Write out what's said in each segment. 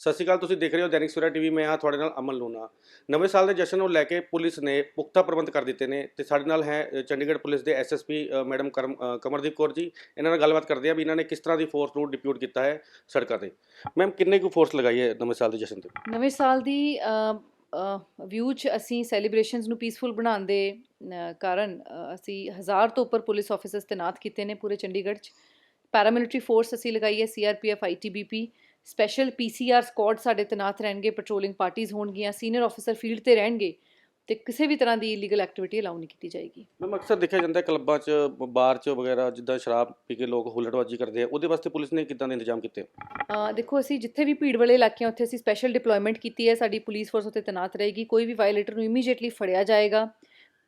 ਸਤਿ ਸ਼੍ਰੀ ਅਕਾਲ, ਤੁਸੀਂ ਦੇਖ ਰਹੇ ਹੋ ਦੈਨਿਕ ਸਵੇਰਾ ਟੀਵੀ, ਮੈਂ ਹਾਂ ਤੁਹਾਡੇ ਨਾਲ ਅਮਨ ਲੂਨਾ ਨਵੇਂ ਸਾਲ ਦੇ ਜਸ਼ਨ ਨੂੰ ਲੈ ਕੇ ਪੁਲਿਸ ਨੇ ਪੁਖਤਾ ਪ੍ਰਬੰਧ ਕਰ ਦਿੱਤੇ ਨੇ ਤੇ ਸਾਡੇ ਨਾਲ ਹੈ ਚੰਡੀਗੜ੍ਹ ਪੁਲਿਸ ਦੇ ਐਸਐਸਪੀ ਮੈਡਮ ਕਰਮ ਕਮਰਦੀਪ ਕੌਰ ਜੀ। ਇਹਨਾਂ ਨਾਲ ਗੱਲਬਾਤ ਕਰਦੇ ਹਾਂ ਵੀ ਇਹਨਾਂ ਨੇ ਕਿਸ ਤਰ੍ਹਾਂ ਦੀ ਫੋਰਸ ਨੂੰ ਡਿਪਿਊਟ ਕੀਤਾ ਹੈ ਸੜਕਾਂ ਤੇ। ਮੈਮ ਕਿੰਨੇ ਕੁ ਫੋਰਸ ਲਗਾਈ ਹੈ ਨਵੇਂ ਸਾਲ ਦੇ ਜਸ਼ਨ ਤੇ? ਨਵੇਂ ਸਾਲ ਦੀ ਵਿਊ ਚ ਅਸੀਂ ਸੈਲੀਬ੍ਰੇਸ਼ਨਸ ਨੂੰ ਪੀਸਫੁਲ ਬਣਾਉਣ ਦੇ ਕਾਰਨ ਅਸੀਂ ਹਜ਼ਾਰ ਤੋਂ ਉੱਪਰ ਪੁਲਿਸ ਆਫੀਸਰਸ ਤੈਨਾਤ ਕੀਤੇ ਨੇ ਪੂਰੇ ਚੰਡੀਗੜ੍ਹ ਚ। ਪੈਰਾਮਿਲਟਰੀ ਫੋਰਸ ਅਸੀਂ ਲਗਾਈ ਹੈ CRPF ITBP special PCR squad ਸਾਡੇ ਤੈਨਾਤ ਰਹਿਣਗੇ ਪੈਟਰੋਲਿੰਗ ਪਾਰਟੀਆਂ ਹੋਣਗੀਆਂ ਸੀਨੀਅਰ ਆਫੀਸਰ ਫੀਲਡ ਤੇ ਰਹਿਣਗੇ ਤੇ ਕਿਸੇ ਵੀ ਤਰ੍ਹਾਂ ਦੀ ਇਲੀਗਲ ਐਕਟੀਵਿਟੀ ਅਲਾਉ ਨਹੀਂ ਕੀਤੀ ਜਾਏਗੀ। ਮੈਮ ਅਕਸਰ ਦੇਖਿਆ ਜਾਂਦਾ ਕਲੱਬਾਂ 'ਚ ਬਾਰ 'ਚ ਵਗੈਰਾ ਜਿੱਦਾਂ ਸ਼ਰਾਬ ਪੀ ਕੇ ਲੋਕ ਹੁੱਲੜਬਾਜ਼ੀ ਕਰਦੇ ਆ ਉਹਦੇ ਵਾਸਤੇ ਪੁਲਿਸ ਨੇ ਕਿੱਦਾਂ ਦੇ ਇੰਤਜ਼ਾਮ ਕੀਤੇ? ਦੇਖੋ ਅਸੀਂ ਜਿੱਥੇ ਵੀ ਭੀੜ ਵਾਲੇ ਇਲਾਕੇ ਆ ਉੱਥੇ ਅਸੀਂ ਸਪੈਸ਼ਲ ਡਿਪਲੋਇਮੈਂਟ ਕੀਤੀ ਹੈ ਸਾਡੀ ਪੁਲਿਸ ਫੋਰਸ ਉੱਥੇ ਤੈਨਾਤ ਰਹੇਗੀ ਕੋਈ ਵੀ ਵਾਇਲੇਟਰ ਨੂੰ ਇਮੀਡੀਏਟਲੀ ਫੜਿਆ ਜਾਏਗਾ।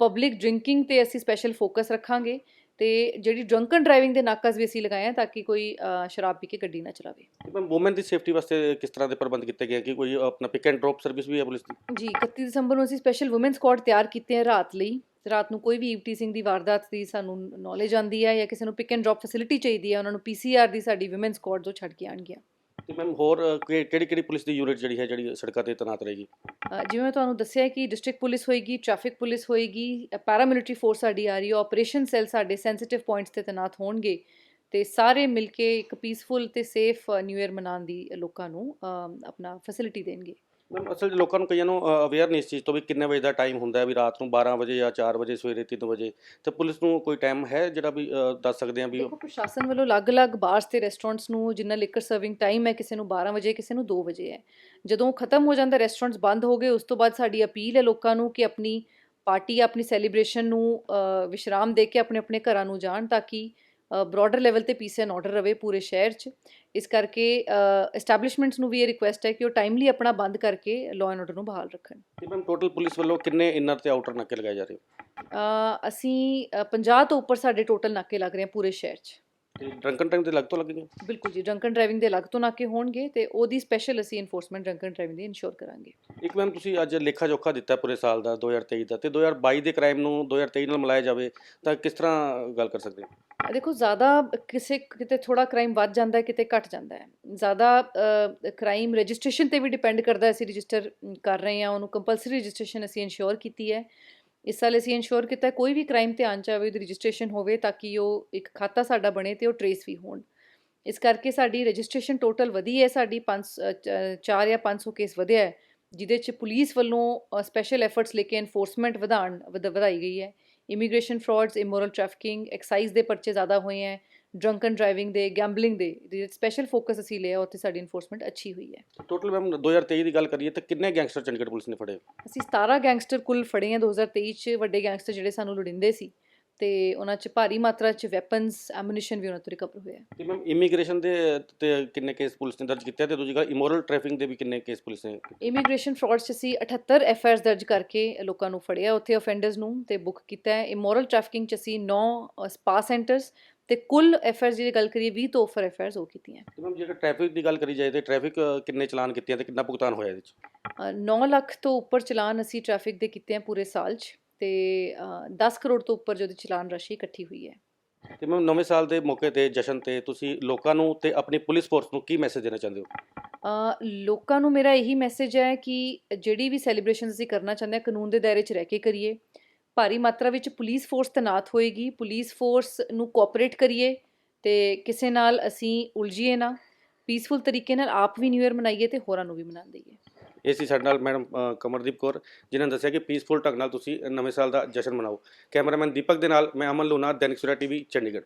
ਪਬਲਿਕ ਡਰਿੰਕਿੰਗ ਤੇ ਅਸੀਂ ਸਪੈਸ਼ਲ ਫੋਕਸ ਰੱਖਾਂਗੇ। ਤੇ ਜਿਹੜੀ ਡਰੰਕਨ ਡਰਾਈਵਿੰਗ ਦੇ ਨਾਕਾਜ਼ ਵੀ ਅਸੀਂ ਲਗਾਏ ਆ ਤਾਂ ਕਿ ਕੋਈ ਅ, ਸ਼ਰਾਬ ਪੀ ਕੇ ਗੱਡੀ ਨਾ ਚਲਾਵੇ। ਮੈਮ ਔਮਨ ਦੀ ਸੇਫਟੀ ਵਾਸਤੇ ਕਿਸ ਤਰ੍ਹਾਂ ਦੇ ਪ੍ਰਬੰਧ ਕੀਤੇ ਗਏ ਕਿ ਕੋਈ ਆਪਣਾ ਪਿਕ ਐਂਡ ਡ੍ਰੌਪ ਸਰਵਿਸ ਵੀ ਹੈ ਪੁਲਿਸ ਦੀ? ਜੀ 31 ਦਸੰਬਰ ਨੂੰ ਅਸੀਂ ਸਪੈਸ਼ਲ ਔਮਨ ਸਕੁਆਡ ਤਿਆਰ ਕੀਤੇ ਹੈ ਰਾਤ ਲਈ। ਰਾਤ ਨੂੰ ਕੋਈ ਵੀ ਈਵਟੀਸਿੰਗ ਦੀ ਵਾਰਦਾਤ ਦੀ ਸਾਨੂੰ ਨੌਲੇਜ ਆਂਦੀ ਹੈ ਜਾਂ ਕਿਸੇ ਨੂੰ ਪਿਕ ਐਂਡ ਡ੍ਰੌਪ ਫੈਸਿਲਿਟੀ ਚਾਹੀਦੀ ਹੈ ਉਹਨਾਂ ਨੂੰ ਪੀਸੀਆਰ ਦੀ ਸਾਡੀ ਔਮਨ ਸਕੁਆਡ ਜੋ ਛੱਡ ਕੇ ਆਣਗੀਆਂ ਤੇ ਮੈਮ ਹੋਰ ਕਿਹੜੀ ਕਿਹੜੀ ਪੁਲਿਸ ਦੀ ਯੂਨਿਟ ਜਿਹੜੀ ਹੈ, ਜਿਹੜੀ ਸੜਕਾਂ ਤੇ ਤੈਨਾਤ ਰਹੇਗੀ? ਜਿਵੇਂ ਮੈਂ ਤੁਹਾਨੂੰ ਦੱਸਿਆ ਕਿ ਡਿਸਟ੍ਰਿਕਟ ਪੁਲਿਸ ਹੋਏਗੀ ਟ੍ਰੈਫਿਕ ਪੁਲਿਸ ਹੋਏਗੀ ਪੈਰਾਮਿਲਟਰੀ ਫੋਰਸ ਸਾਡੀ ਆ ਰਹੀ ਹੈ ਆਪਰੇਸ਼ਨ ਸੈੱਲ ਸਾਡੇ ਸੈਂਸਿਟਿਵ ਪੁਆਇੰਟਸ ਤੇ ਤੈਨਾਤ ਹੋਣਗੇ ਤੇ ਸਾਰੇ ਮਿਲ ਕੇ ਇੱਕ ਪੀਸਫੁਲ ਤੇ ਸੇਫ ਨਿਊ ਇਅਰ ਮਨਾਉਣ ਦੀ ਲੋਕਾਂ ਨੂੰ ਆਪਣਾ ਫੈਸਿਲਿਟੀ ਦੇਣਗੇ। ਮੈਮ ਅਸਲ 'ਚ ਲੋਕਾਂ ਨੂੰ ਕਈਆਂ ਨੂੰ ਅਵੇਅਰ ਨਹੀਂ ਇਸ ਚੀਜ਼ ਤੋਂ ਵੀ ਕਿੰਨੇ ਵਜੇ ਦਾ ਟਾਈਮ ਹੁੰਦਾ ਹੈ ਵੀ ਰਾਤ ਨੂੰ 12 ਵਜੇ ਜਾਂ 4 ਵਜੇ ਸਵੇਰੇ 3 ਵਜੇ। ਤੇ ਪੁਲਿਸ ਨੂੰ ਕੋਈ ਟਾਈਮ ਹੈ ਜਿਹੜਾ ਵੀ ਅ, ਦੱਸ ਸਕਦੇ ਆ ਵੀ ਦੇਖੋ ਪ੍ਰਸ਼ਾਸਨ ਵੱਲੋਂ ਅਲੱਗ-ਅਲੱਗ ਬਾਰਸ ਤੇ ਰੈਸਟੋਰੈਂਟਸ ਨੂੰ ਜਿੰਨਾ ਲਿਕਰ ਸਰਵਿੰਗ ਟਾਈਮ ਹੈ ਕਿਸੇ ਨੂੰ 12 ਵਜੇ ਕਿਸੇ ਨੂੰ 2 ਵਜੇ ਹੈ। ਜਦੋਂ ਖਤਮ ਹੋ ਜਾਂਦਾ ਰੈਸਟੋਰੈਂਟਸ ਬੰਦ ਹੋ ਗਏ ਉਸ ਤੋਂ ਬਾਅਦ ਸਾਡੀ ਅਪੀਲ ਹੈ ਲੋਕਾਂ ਨੂੰ ਕਿ ਆਪਣੀ ਪਾਰਟੀ ਆਪਣੀ ਸੈਲੀਬ੍ਰੇਸ਼ਨ ਨੂੰ ਅ, ਵਿਸ਼ਰਾਮ ਦੇ ਕੇ ਆਪਣੇ ਆਪਣੇ ਘਰਾਂ ਨੂੰ ਜਾਣ ਤਾਂ ਕਿ ਬ੍ਰੌਡਰ ਲੈਵਲ ਤੇ ਪੀਸ ਐਂਡ ਆਰਡਰ ਰਵੇ ਪੂਰੇ ਸ਼ਹਿਰ 'ਚ। ਇਸ ਕਰਕੇ ਐਸਟੈਬਲਿਸ਼ਮੈਂਟਸ ਨੂੰ ਵੀ ਇਹ ਰਿਕੁਐਸਟ ਹੈ ਕਿ ਉਹ ਟਾਈਮਲੀ ਆਪਣਾ ਬੰਦ ਕਰਕੇ ਲਾਅ ਐਂਡ ਆਰਡਰ ਨੂੰ ਬਹਾਲ ਰੱਖਣ। ਤੇ ਮੈਮ ਟੋਟਲ ਪੁਲਿਸ ਵੱਲੋਂ ਕਿੰਨੇ ਇਨਰ ਤੇ ਆਊਟਰ ਨਾਕੇ ਲਗਾਏ ਜਾ ਰਹੇ ਅ, ਅਸੀਂ ਅ, 50 ਤੋਂ ਉੱਪਰ ਸਾਡੇ ਟੋਟਲ ਨਾਕੇ ਲੱਗ ਰਹੇ ਆ ਪੂਰੇ ਸ਼ਹਿਰ 'ਚ। ਡਰੰਕਨ ਟਾਈਮ ਤੇ ਲੱਗ ਤੋਂ ਲੱਗੇਗੇ ਬਿਲਕੁਲ ਜੀ ਡਰੰਕਨ ਡਰਾਈਵਿੰਗ ਦੇ ਅਲੱਗ ਤੋਂ ਨਾਕੇ ਹੋਣਗੇ ਤੇ ਉਹਦੀ ਸਪੈਸ਼ਲ ਅਸੀਂ ਇਨਫੋਰਸਮੈਂਟ ਡਰੰਕਨ ਡਰਾਈਵਿੰਗ ਦੀ ਇਨਸ਼ੋਰ ਕਰਾਂਗੇ। ਇੱਕ ਮੈਮ ਤੁਸੀਂ ਅੱਜ ਲੇਖਾ ਜੋਖਾ ਦਿੱਤਾ ਪੂਰੇ ਸਾਲ ਦਾ 2023 ਦਾ ਤੇ 2022 ਦੇ ਕ੍ਰਾਈਮ ਨੂੰ 2023 ਨਾਲ ਮਿਲਾਇਆ ਜਾਵੇ ਤਾਂ ਕਿਸ ਤਰ੍ਹਾਂ ਗੱਲ ਕਰ ਸਕਦੇ ਹਾਂ? ਦੇਖੋ ਜ਼ਿਆਦਾ ਕਿਸੇ ਕਿਤੇ ਥੋੜਾ ਕ੍ਰਾਈਮ ਵੱਧ ਜਾਂਦਾ ਹੈ ਕਿਤੇ ਘਟ ਜਾਂਦਾ ਹੈ। ਜ਼ਿਆਦਾ ਕ੍ਰਾਈਮ ਰਜਿਸਟ੍ਰੇਸ਼ਨ ਤੇ ਵੀ ਡਿਪੈਂਡ ਕਰਦਾ ਹੈ ਅਸੀਂ ਰਜਿਸਟਰ ਕਰ ਰਹੇ ਹਾਂ ਉਹਨੂੰ ਕੰਪਲਸਰੀ ਰਜਿਸਟ੍ਰੇਸ਼ਨ ਅਸੀਂ ਇਨਸ਼ੋਰ ਕੀਤੀ ਹੈ। ਇਸ ਸਾਲ ਅਸੀਂ ਇਨਸ਼ੋਰ ਕੀਤਾ ਕੋਈ ਵੀ ਕ੍ਰਾਈਮ ਤੇ ਆਉਣ ਆਵੇ ਉਹਦੀ ਰਜਿਸਟ੍ਰੇਸ਼ਨ ਹੋਵੇ ਤਾਂ ਕਿ ਉਹ ਇੱਕ ਖਾਤਾ ਸਾਡਾ ਬਣੇ ਤੇ ਉਹ ਟਰੇਸ ਵੀ ਹੋਣ। ਇਸ ਕਰਕੇ ਸਾਡੀ ਰਜਿਸਟ੍ਰੇਸ਼ਨ ਟੋਟਲ ਵਧੀ ਹੈ, ਸਾਡੀ 5 4 ਜਾਂ 500 ਕੇਸ ਵਧਿਆ ਹੈ, ਜਿਹਦੇ ਚ ਪੁਲਿਸ ਵੱਲੋਂ ਸਪੈਸ਼ਲ ਐਫਰਟਸ ਲੈ ਕੇ ਐਨਫੋਰਸਮੈਂਟ ਵਧਾਉਣ ਵਧ- ਵਧਾਈ ਗਈ ਹੈ। Immigration frauds immoral trafficking excise ਦੇ ਪਰਚੇ ਜ਼ਿਆਦਾ ਹੋਏ ਹੈ ਡਰੰਕਨ ਡਰਾਈਵਿੰਗ ਦੇ ਗੈਂਬਲਿੰਗ ਦੇ ਜਿਹੜੇ ਸਪੈਸ਼ਲ ਫੋਕਸ ਅਸੀਂ ਲਿਆ ਉੱਥੇ ਸਾਡੀ ਇਨਫੋਰਸਮੈਂਟ ਅੱਛੀ ਹੋਈ ਹੈ। ਟੋਟਲ ਮੈਮ 2023 ਦੀ ਗੱਲ ਕਰੀਏ ਤਾਂ ਕਿੰਨੇ ਗੈਂਗਸਟਰ ਚੰਡੀਗੜ੍ਹ ਪੁਲਿਸ ਨੇ ਫੜੇ? ਅਸੀਂ 17 ਗੈਂਗਸਟਰ ਕੁੱਲ ਫੜੇ ਹਾਂ 2023 ਚ ਵੱਡੇ ਗੈਂਗਸਟਰ ਜਿਹੜੇ ਸਾਨੂੰ ਲੋੜਿੰਦੇ ਸੀ ਤੇ ਉਹਨਾਂ ਚ ਭਾਰੀ ਮਾਤਰਾ ਚ ਵੈਪਨਸ ਐਮੂਨੀਸ਼ਨ ਵੀ ਉਹਨਾਂ ਤੋਂ ਰਿਕਵਰ ਹੋਇਆ। ਤੇ ਮੈਮ ਇਮੀਗ੍ਰੇਸ਼ਨ ਦੇ ਤੇ ਕਿੰਨੇ ਕੇਸ ਪੁਲਿਸ ਨੇ ਦਰਜ ਕੀਤੇ ਆ ਤੇ ਦੂਜੀ ਗੱਲ ਇਮੋਰਲ ਟ੍ਰੈਫਿਕਿੰਗ ਦੇ ਵੀ ਕਿੰਨੇ ਕੇਸ ਪੁਲਿਸ ਨੇ? ਇਮੀਗ੍ਰੇਸ਼ਨ ਫਰਾਡਸ 'ਚ ਅਸੀਂ 78 ਐਫਆਈਆਰਸ ਦਰਜ ਕਰਕੇ ਲੋਕਾਂ ਨੂੰ ਫੜਿਆ ਉੱਥੇ ਅਫੈਂਡਰਸ ਨੂੰ ਤੇ ਬੁੱਕ ਕੀਤਾ ਹੈ। ਇਮੋਰਲ ਟ੍ਰੈਫਿਕਿੰਗ 'ਚ ਅਸੀਂ 9 ਸਪਾ ਸੈਂਟਰਸ ਤੇ ਕੁੱਲ ਐਫਆਈਆਰਸ ਦੀ ਗੱਲ ਕਰੀਏ 20 ਤੋਂ ਉੱਪਰ ਐਫਆਈਆਰਸ ਉਹ ਕੀਤੀਆਂ। ਤੇ ਮੈਮ ਜੇਕਰ ਟ੍ਰੈਫਿਕ ਦੀ ਗੱਲ ਕਰੀ ਜਾਏ ਤੇ ਟ੍ਰੈਫਿਕ ਕਿੰਨੇ ਚਲਾਨ ਕੀਤੇ ਤੇ ਕਿੰਨਾ ਭੁਗਤਾਨ ਹੋਇਆ ਇਹਦੇ ਚ? 9 ਲੱਖ ਤੋਂ ਉੱਪਰ ਚਲਾਨ ਅਸੀਂ ਟ੍ਰੈਫਿਕ ਦੇ ਕੀਤੇ ਆ ਪੂਰੇ ਸਾਲ 'ਚ ਤੇ ਅ, 10 ਕਰੋੜ ਤੋਂ ਉੱਪਰ ਜਿਹਦੀ ਚਲਾਨ ਰਾਸ਼ੀ ਇਕੱਠੀ ਹੋਈ ਹੈ। ਤੇ ਮੈਮ ਨਵੇਂ ਸਾਲ ਦੇ ਮੌਕੇ ਤੇ ਜਸ਼ਨ ਤੇ ਤੁਸੀਂ ਲੋਕਾਂ ਨੂੰ ਤੇ ਆਪਣੀ ਪੁਲਿਸ ਫੋਰਸ ਨੂੰ ਕੀ ਮੈਸੇਜ ਦੇਣਾ ਚਾਹੁੰਦੇ ਹੋ? ਅ, ਲੋਕਾਂ ਨੂੰ ਮੇਰਾ ਇਹੀ ਮੈਸੇਜ ਹੈ ਕਿ ਜਿਹੜੀ ਵੀ ਸੈਲੀਬ੍ਰੇਸ਼ਨ ਅਸੀਂ ਕਰਨਾ ਚਾਹੁੰਦੇ ਹਾਂ ਕਾਨੂੰਨ ਦੇ ਦਾਇਰੇ 'ਚ ਰਹਿ ਕੇ ਕਰੀਏ। ਭਾਰੀ ਮਾਤਰਾ ਵਿੱਚ ਪੁਲਿਸ ਫੋਰਸ ਤੈਨਾਤ ਹੋਏਗੀ। ਪੁਲਿਸ ਫੋਰਸ ਨੂੰ ਕੋਆਪਰੇਟ ਕਰੀਏ ਤੇ ਕਿਸੇ ਨਾਲ ਅਸੀਂ ਉਲਝੀਏ ਨਾ ਪੀਸਫੁਲ ਤਰੀਕੇ ਨਾਲ ਆਪ ਵੀ ਨਿਊ ਇਅਰ ਮਨਾਈਏ ਤੇ ਹੋਰਾਂ ਨੂੰ ਵੀ ਮਨਾਉਣ ਦੇਈਏ। ਇਹ ਸੀ ਸਾਡੇ ਨਾਲ ਮੈਡਮ ਕਮਰਦੀਪ ਕੌਰ, ਜਿਨ੍ਹਾਂ ਨੇ ਦੱਸਿਆ ਕਿ ਪੀਸਫੁਲ ਢੰਗ ਨਾਲ ਤੁਸੀਂ ਨਵੇਂ ਸਾਲ ਦਾ ਜਸ਼ਨ ਮਨਾਓ। ਕੈਮਰਾਮੈਨ ਦੀਪਕ ਦੇ ਨਾਲ ਮੈਂ ਅਮਨ ਲੋਨਾ, ਦੈਨਿਕ ਸਵੇਰਾ ਟੀਵੀ, ਚੰਡੀਗੜ੍ਹ।